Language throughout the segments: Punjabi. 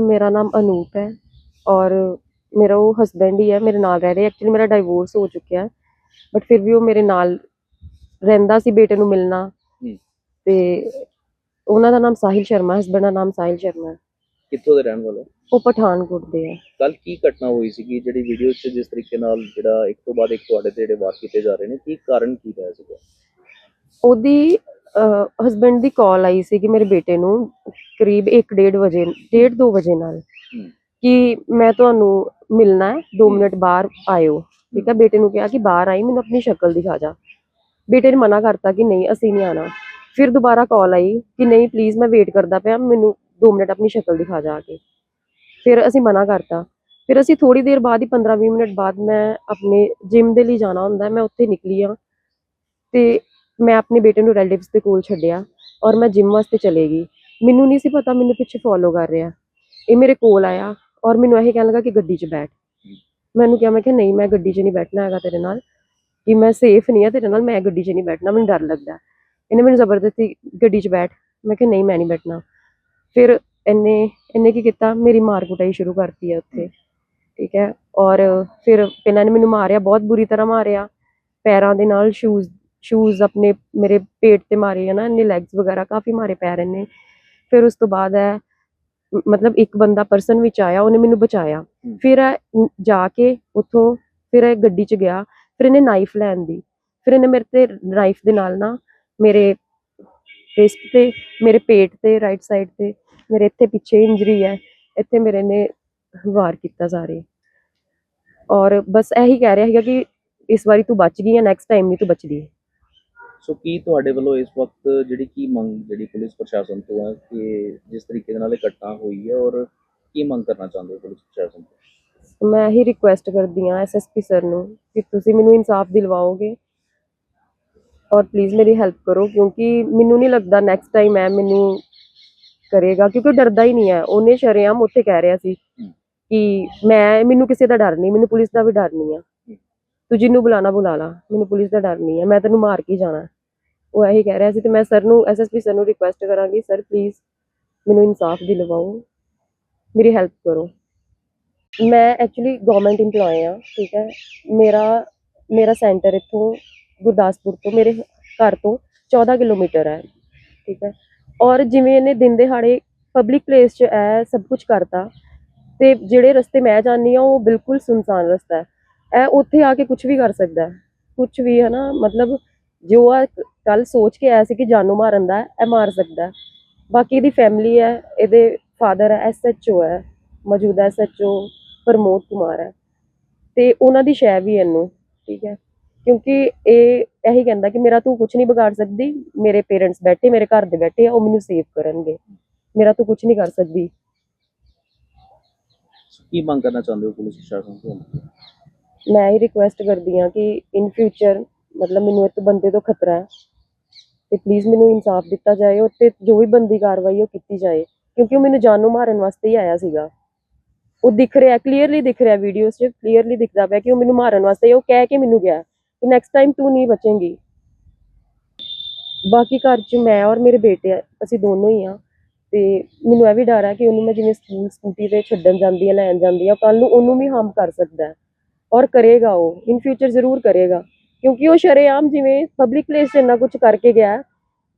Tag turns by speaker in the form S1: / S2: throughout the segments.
S1: ਮੇਰਾ ਨਾਮ ਅਨੂਪ ਹੈ ਔਰ ਮੇਰਾ ਉਹ ਹਸਬੈਂਡ ਹੀ ਹੈ ਮੇਰੇ ਨਾਲ ਰਹਿ ਰਿਹਾ ਐਕਚੁਅਲੀ ਮੇਰਾ ਡਾਈਵੋਰਸ ਹੋ ਚੁੱਕਿਆ ਹੈ ਬਟ ਫਿਰ ਵੀ ਉਹ ਮੇਰੇ ਨਾਲ ਰਹਿੰਦਾ ਸੀ ਬੇਟੇ ਨੂੰ ਮਿਲਣਾ। ਤੇ ਉਹਨਾਂ ਦਾ ਨਾਮ ਸਾਹਿਲ ਸ਼ਰਮਾ ਹਸਬੈਂਡ ਦਾ ਨਾਮ ਸਾਹਿਲ ਸ਼ਰਮਾ ਹੈ।
S2: ਕਿੱਥੋਂ ਦੇ ਰਹਿਣ ਵਾਲੇ?
S1: ਉਹ ਪਠਾਨਕੋਟ ਦੇ ਹੈ
S2: ਕੱਲ ਕੀ ਘਟਨਾ ਹੋਈ ਸੀਗੀ? ਜਿਹੜੀ ਵੀਡੀਓ 'ਚ ਜਿਸ ਤਰੀਕੇ ਨਾਲ ਜਿਹੜਾ ਇੱਕ ਤੋਂ ਬਾਅਦ ਇੱਕ ਤੁਹਾਡੇ ਤੇ ਜਿਹੜੇ ਵਾਰ ਕੀਤੇ ਜਾ ਰਹੇ ਨੇ ਕੀ ਕਾਰਨ ਕੀ ਰਿਹਾ ਸੀਗਾ?
S1: ਉਹਦੀ ਹਸਬੈਂਡ ਦੀ ਕਾਲ ਆਈ ਸੀ ਕਿ ਮੇਰੇ ਬੇਟੇ ਨੂੰ ਕਰੀਬ 1:30 ਵਜੇ 1:30 2 ਵਜੇ ਨਾਲ। ਕਿ ਮੈਂ ਤੁਹਾਨੂੰ ਮਿਲਣਾ ਹੈ 2 ਮਿੰਟ ਬਾਹਰ ਆਇਓ। ਠੀਕ ਹੈ ਬੇਟੇ ਨੂੰ ਕਿਹਾ ਕਿ ਬਾਹਰ ਆਈ ਮੈਨੂੰ ਆਪਣੀ ਸ਼ਕਲ ਦਿਖਾ ਜਾ। ਬੇਟੇ ਨੇ ਮਨਾ ਕਰਤਾ ਕਿ ਨਹੀਂ ਅਸੀਂ ਨਹੀਂ ਆਣਾ ਫਿਰ ਦੁਬਾਰਾ ਕਾਲ ਆਈ ਕਿ ਨਹੀਂ ਪਲੀਜ਼ ਮੈਂ ਵੇਟ ਕਰਦਾ ਪਿਆ ਮੈਨੂੰ 2 ਮਿੰਟ ਆਪਣੀ ਸ਼ਕਲ ਦਿਖਾ ਜਾ ਕੇ। ਫਿਰ ਅਸੀਂ ਮਨਾ ਕਰਤਾ। ਫਿਰ ਅਸੀਂ ਥੋੜੀ ਦੇਰ ਬਾਅਦ ਹੀ 15-20 ਮਿੰਟ ਬਾਅਦ ਮੈਂ ਆਪਣੇ ਜਿਮ ਦੇ ਲਈ ਜਾਣਾ ਹੁੰਦਾ ਮੈਂ ਉੱਥੇ ਨਿਕਲੀ ਆ ਤੇ ਮੈਂ ਆਪਣੇ ਬੇਟੇ ਨੂੰ ਰਿਲੇਟਿਵਸ ਦੇ ਕੋਲ ਛੱਡਿਆ ਔਰ ਮੈਂ ਜਿਮ ਵਾਸਤੇ ਚਲੇ ਗਈ। ਮੈਨੂੰ ਨਹੀਂ ਸੀ ਪਤਾ, ਮੈਨੂੰ ਪਿੱਛੇ ਫੋਲੋ ਕਰ ਰਿਹਾ। ਇਹ ਮੇਰੇ ਕੋਲ ਆਇਆ ਔਰ ਮੈਨੂੰ ਇਹ ਕਹਿਣ ਲੱਗਾ ਕਿ ਗੱਡੀ 'ਚ ਬੈਠ। ਮੈਨੂੰ ਕਿਹਾ, ਮੈਂ ਕਿਹਾ, ਨਹੀਂ, ਮੈਂ ਗੱਡੀ 'ਚ ਨਹੀਂ ਬੈਠਣਾ ਹੈਗਾ ਤੇਰੇ ਨਾਲ। ਕਿ ਮੈਂ ਸੇਫ ਨਹੀਂ ਆ ਤੇਰੇ ਨਾਲ, ਮੈਂ ਗੱਡੀ 'ਚ ਨਹੀਂ ਬੈਠਣਾ। ਮੈਨੂੰ ਡਰ ਲੱਗਦਾ। ਇਹਨੇ ਮੈਨੂੰ ਜ਼ਬਰਦਸਤੀ ਗੱਡੀ 'ਚ ਬੈਠ। ਮੈਂ ਕਿਹਾ, ਨਹੀਂ, ਮੈਂ ਨਹੀਂ ਬੈਠਣਾ। ਫਿਰ ਇਹਨੇ ਇਹਨੇ ਕੀ ਕੀਤਾ? ਮੇਰੀ ਮਾਰ ਕੁਟਾਈ ਸ਼ੁਰੂ ਕਰਤੀ ਹੈ ਉੱਥੇ। ਠੀਕ ਹੈ? ਔਰ ਫਿਰ ਇਹਨਾਂ ਨੇ ਮੈਨੂੰ ਮਾਰਿਆ, ਬਹੁਤ ਬੁਰੀ ਤਰ੍ਹਾਂ ਮਾਰਿਆ। ਪੈਰਾਂ ਦੇ ਨਾਲ ਸ਼ੂਜ਼ ਸ਼ੂਜ਼ ਆਪਣੇ ਮੇਰੇ ਪੇਟ ਤੇ ਮਾਰੇ ਹੈ ਨਾ ਇਹਨੇ ਲੈਗਸ ਵਗੈਰਾ ਕਾਫੀ ਮਾਰੇ ਪੈਰ ਇਹਨੇ ਫਿਰ ਉਸ ਤੋਂ ਬਾਅਦ ਹੈ ਮਤਲਬ ਇੱਕ ਬੰਦਾ ਪਰਸਨ ਵਿੱਚ ਆਇਆ ਉਹਨੇ ਮੈਨੂੰ ਬਚਾਇਆ ਫਿਰ ਨ- ਜਾ ਕੇ ਉੱਥੋਂ ਫਿਰ ਇਹ ਗੱਡੀ 'ਚ ਗਿਆ ਫਿਰ ਇਹਨੇ ਨਾਈਫ ਲੈਣ ਦੀ ਫਿਰ ਇਹਨੇ ਮੇਰੇ ਤੇ ਨਾਈਫ ਦੇ ਨਾਲ ਨਾ ਮੇਰੇ ਰਿਸਟ ਤੇ ਮੇਰੇ ਪੇਟ ਤੇ ਰਾਈਟ ਸਾਈਡ ਤੇ ਮੇਰੇ ਇੱਥੇ ਪਿੱਛੇ ਇੰਜਰੀ ਹੈ ਇੱਥੇ ਮੇਰੇ ਨੇ ਵਾਰ ਕੀਤਾ ਸਾਰੇ ਔਰ ਬਸ ਇਹੀ ਕਹਿ ਰਿਹਾ ਸੀਗਾ ਕਿ ਇਸ ਵਾਰੀ ਤੂੰ ਬਚ ਗਈ ਹੈ ਨੈਕਸਟ ਟਾਈਮ ਨਹੀਂ ਤੂੰ ਬਚਦੀ
S2: ਸੋ ਕੀ ਤੁਹਾਡੇ ਵੱਲੋਂ ਇਸ ਵਕਤ ਜਿਹੜੀ ਕੀ ਮੰਗ ਜਿਹੜੀ ਪੁਲਿਸ ਪ੍ਰਸ਼ਾਸਨ ਤੋਂ ਹੈ ਕਿ ਜਿਸ ਤਰੀਕੇ ਦੇ ਨਾਲ ਇਹ ਘਟਨਾ ਹੋਈ ਹੈ ਔਰ ਕੀ ਮੰਗ ਕਰਨਾ ਚਾਹੁੰਦੇ ਹੋ ਪੁਲਿਸ ਪ੍ਰਸ਼ਾਸਨ ਤੋਂ?
S1: ਮੈਂ ਇਹੀ ਰਿਕੁਐਸਟ ਕਰਦੀ ਹਾਂ ਐਸਐਸਪੀ ਸਰ ਨੂੰ ਕਿ ਤੁਸੀਂ ਮੈਨੂੰ ਇਨਸਾਫ ਦਿਲਵਾਓਗੇ ਔਰ ਪਲੀਜ਼ ਮੇਰੀ ਹੈਲਪ ਕਰੋ ਕਿਉਂਕਿ ਮੈਨੂੰ ਨਹੀਂ ਲੱਗਦਾ ਨੈਕਸਟ ਟਾਈਮ ਐ ਮੈਨੂੰ ਕਰੇਗਾ ਕਿਉਂਕਿ ਡਰਦਾ ਹੀ ਨਹੀਂ ਹੈ। ਉਹਨੇ ਸ਼ਰੇਆਮ ਉੱਥੇ ਕਹਿ ਰਿਹਾ ਸੀ ਕਿ ਮੈਂ ਮੈਨੂੰ ਕਿਸੇ ਦਾ ਡਰ ਨਹੀਂ ਮੈਨੂੰ ਪੁਲਿਸ ਦਾ ਵੀ ਡਰ ਨਹੀਂ ਆ ਤੂੰ ਜਿਹਨੂੰ ਬੁਲਾਣਾ ਬੁਲਾ ਲਾ ਮੈਨੂੰ ਪੁਲਿਸ ਦਾ ਡਰ ਨਹੀਂ ਹੈ ਮੈਂ ਤੈਨੂੰ ਮਾਰ ਕੇ ਹੀ ਜਾਣਾ। ਉਹ ਇਹੀ ਕਹਿ ਰਿਹਾ ਸੀ ਤੇ ਮੈਂ ਸਰ ਨੂੰ ਐਸਐਸਪੀ ਸਰ ਨੂੰ ਰਿਕੁਐਸਟ ਕਰਾਂਗੀ, ਸਰ ਪਲੀਜ਼ ਮੈਨੂੰ ਇਨਸਾਫ ਦਿਲਵਾਓ, ਮੇਰੀ ਹੈਲਪ ਕਰੋ। ਮੈਂ ਐਕਚੁਅਲੀ ਗਵਰਨਮੈਂਟ EMPLOYE ਆ ਠੀਕ ਹੈ। ਮੇਰਾ ਮੇਰਾ ਸੈਂਟਰ ਇੱਥੋਂ ਗੁਰਦਾਸਪੁਰ ਤੋਂ, ਮੇਰੇ ਘਰ ਤੋਂ 14 ਕਿਲੋਮੀਟਰ ਹੈ, ਠੀਕ ਹੈ। ਔਰ ਜਿਵੇਂ ਇਹਨੇ ਦਿਨ ਦਿਹਾੜੇ ਪਬਲਿਕ ਪਲੇਸ 'ਚ ਇਹ ਸਭ ਕੁਝ ਕਰਤਾ, ਤੇ ਜਿਹੜੇ ਰਸਤੇ ਮੈਂ ਜਾਂਦੀ ਆ ਉਹ ਬਿਲਕੁਲ ਸੁਨਸਾਨ ਰਸਤਾ ਹੈ। ਇਹ ਉੱਥੇ ਆ ਕੇ ਕੁਝ ਵੀ ਕਰ ਸਕਦਾ ਹੈ। ਕੁਝ ਵੀ ਹੈ ਨਾ, ਮਤਲਬ ਜੋ ਆ ਕੱਲ ਸੋਚ ਕੇ ਆਇਆ ਸੀ ਕਿ ਜਾਨੋਂ ਮਾਰਨ ਦਾ ਇਹ ਮਾਰ ਸਕਦਾ। ਬਾਕੀ ਇਹਦੀ ਫੈਮਿਲੀ ਹੈ ਇਹਦੇ ਫਾਦਰ ਹੈ ਐਸਐਚਓ ਹੈ ਮੌਜੂਦਾ ਐਸਐਚਓ ਪ੍ਰਮੋਦ ਕੁਮਾਰ ਹੈ। ਤੇ ਉਹਨਾਂ ਦੀ ਸ਼ੈ ਵੀ ਇਹਨੂੰ ਠੀਕ ਹੈ। ਕਿਉਂਕਿ ਇਹ ਇਹੀ ਕਹਿੰਦਾ ਕਿ ਮੇਰਾ ਤੂੰ ਕੁਝ ਨਹੀਂ ਵਿਗਾੜ ਸਕਦੀ ਮੇਰੇ ਪੇਰੈਂਟਸ ਬੈਠੇ ਮੇਰੇ ਘਰ ਦੇ ਬੈਠੇ ਆ ਉਹ ਮੈਨੂੰ ਸੇਵ ਕਰਨਗੇ। ਮੇਰਾ ਤੂੰ ਕੁਝ ਨਹੀਂ ਕਰ ਸਕਦੀ।
S2: ਕੀ ਮੰਗ ਕਰਨਾ ਚਾਹੁੰਦੇ ਹੋ ਪੁਲਿਸ ਪ੍ਰਸ਼ਾਸਨ ਤੋਂ?
S1: ਮੈਂ ਇਹ ਰਿਕੁਐਸਟ ਕਰਦੀ ਹਾਂ ਕਿ ਇਨ ਫਿਊਚਰ ਮਤਲਬ ਮੈਨੂੰ ਇੱਕ ਬੰਦੇ ਤੋਂ ਖਤਰਾ ਹੈ। ਤੇ ਪਲੀਜ਼ ਮੈਨੂੰ ਇਨਸਾਫ ਦਿੱਤਾ ਜਾਏ ਉਹ ਤੇ ਜੋ ਵੀ ਬੰਦੀ ਕਾਰਵਾਈ ਉਹ ਕੀਤੀ ਜਾਏ। ਕਿਉਂਕਿ ਉਹ ਮੈਨੂੰ ਜਾਨੋਂ ਮਾਰਨ ਵਾਸਤੇ ਹੀ ਆਇਆ ਸੀਗਾ। ਉਹ ਦਿਖ ਰਿਹਾ ਕਲੀਅਰਲੀ ਦਿਖ ਰਿਹਾ ਵੀਡੀਓਜ਼ 'ਚ ਕਲੀਅਰਲੀ ਦਿਖਦਾ ਪਿਆ ਕਿ ਉਹ ਮੈਨੂੰ ਮਾਰਨ ਵਾਸਤੇ ਉਹ ਕਹਿ ਕੇ ਮੈਨੂੰ ਗਿਆ। ਕਿ ਨੈਕਸਟ ਟਾਈਮ ਤੂੰ ਨਹੀਂ ਬਚੇਂਗੀ। ਬਾਕੀ ਘਰ 'ਚ ਮੈਂ ਔਰ ਮੇਰੇ ਬੇਟੇ ਆ, ਅਸੀਂ ਦੋਨੋਂ ਹੀ ਆ। ਤੇ ਮੈਨੂੰ ਇਹ ਵੀ ਡਰ ਹੈ ਕਿ ਉਹਨੂੰ ਮੈਂ ਜਿਵੇਂ ਸਕੂਲ ਸਕੂਟੀ ਤੇ ਛੱਡਣ ਜਾਂਦੀ ਆ ਲੈਣ ਜਾਂਦੀ ਆ ਕੱਲ ਨੂੰ ਉਹਨੂੰ ਵੀ ਹਾਰਮ ਕਰ ਸਕਦਾ ਔਰ ਕਰੇਗਾ ਉਹ ਇਨ ਫਿਊਚਰ ਜ਼ਰੂਰ ਕਰੇਗਾ। ਕਿਉਂਕਿ ਉਹ ਸ਼ਰੇਆਮ ਜਿਵੇਂ ਪਬਲਿਕ ਪਲੇਸ 'ਚ ਇੰਨਾ ਕੁਝ ਕਰਕੇ ਗਿਆ ਹੈ,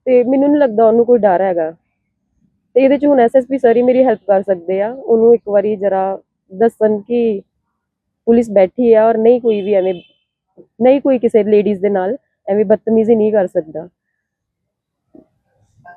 S1: ਤੇ ਮੈਨੂੰ ਨਹੀਂ ਲੱਗਦਾ ਉਹਨੂੰ ਕੋਈ ਡਰ ਹੈਗਾ। ਤੇ ਇਹਦੇ 'ਚ ਹੁਣ ਐਸਐਸਪੀ ਸਰ ਹੀ ਮੇਰੀ ਹੈਲਪ ਕਰ ਸਕਦੇ ਆ। ਉਹਨੂੰ ਇੱਕ ਵਾਰੀ ਜਰਾ ਦੱਸਣ ਕਿ ਪੁਲਿਸ ਬੈਠੀ ਆ ਔਰ ਨਹੀਂ ਕੋਈ ਵੀ ਐਵੇਂ ਨਹੀਂ ਕੋਈ ਕਿਸੇ ਲੇਡੀਜ਼ ਦੇ ਨਾਲ ਐਵੇਂ ਬਦਤਮੀਜ਼ੀ ਨਹੀਂ ਕਰ ਸਕਦਾ।